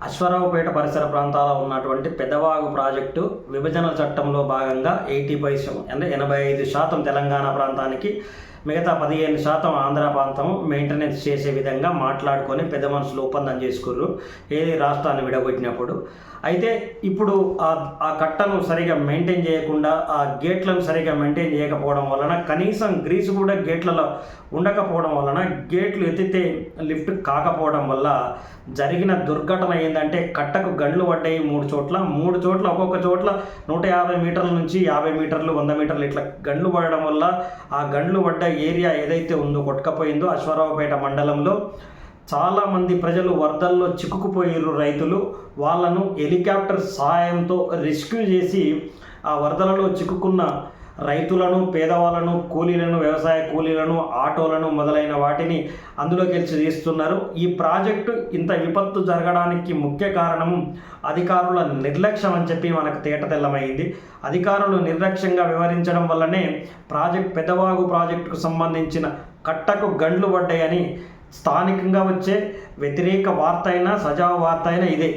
అశ్వరావుపేట పరిసర ప్రాంతాల ఉన్నటువంటి పెదవాగు ప్రాజెక్టు విభజన చట్టంలో భాగంగా ఎయిటీ పై అంటే ఎనభై ఐదు శాతం తెలంగాణ ప్రాంతానికి మిగతా పదిహేను శాతం ఆంధ్ర ప్రాంతం మెయింటెనెన్స్ చేసే విధంగా మాట్లాడుకొని పెద్ద మనుషులు ఒప్పందం చేసుకుర్రు. ఏది రాష్ట్రాన్ని విడగొట్టినప్పుడు. అయితే ఇప్పుడు ఆ ఆ కట్టను సరిగా మెయింటైన్ చేయకుండా ఆ గేట్లను సరిగా మెయింటైన్ చేయకపోవడం వలన కనీసం గ్రీసు కూడా గేట్లలో ఉండకపోవడం వలన గేట్లు ఎత్తితే లిఫ్ట్ కాకపోవడం వల్ల జరిగిన దుర్ఘటన ఏంటంటే కట్టకు గండ్లు పడ్డాయి మూడు చోట్ల. మూడు చోట్ల ఒక్కొక్క చోట్ల నూట యాభై మీటర్ల నుంచి యాభై మీటర్లు వంద మీటర్లు ఇట్లా గండ్లు పడడం వల్ల ఆ గండ్లు పడ్డ ఏరియా ఏదైతే ఉందో కొట్టుకపోయిందో అశ్వరావుపేట మండలంలో చాలామంది ప్రజలు వరదల్లో చిక్కుకుపోయారు రైతులు. వాళ్ళను హెలికాప్టర్ సహాయంతో రెస్క్యూ చేసి ఆ వరదలలో చిక్కుకున్న రైతులను పేదవాళ్ళను కూలీలను వ్యవసాయ కూలీలను ఆటోలను మొదలైన వాటిని అందులోకి తీస్తున్నారు ఈ ప్రాజెక్టు ఇంత విపత్తు జరగడానికి ముఖ్య కారణం అధికారుల నిర్లక్ష్యం అని చెప్పి మనకు తేట తెల్లమైంది. అధికారులు నిర్లక్ష్యంగా వ్యవహరించడం వల్లనే ప్రాజెక్ట్ పెదవాగు ప్రాజెక్టుకు సంబంధించిన కట్టకు గండ్లు పడ్డాయని స్థానికంగా వచ్చే వ్యతిరేక వార్త అయినా సజావ వార్త అయినా ఇదే.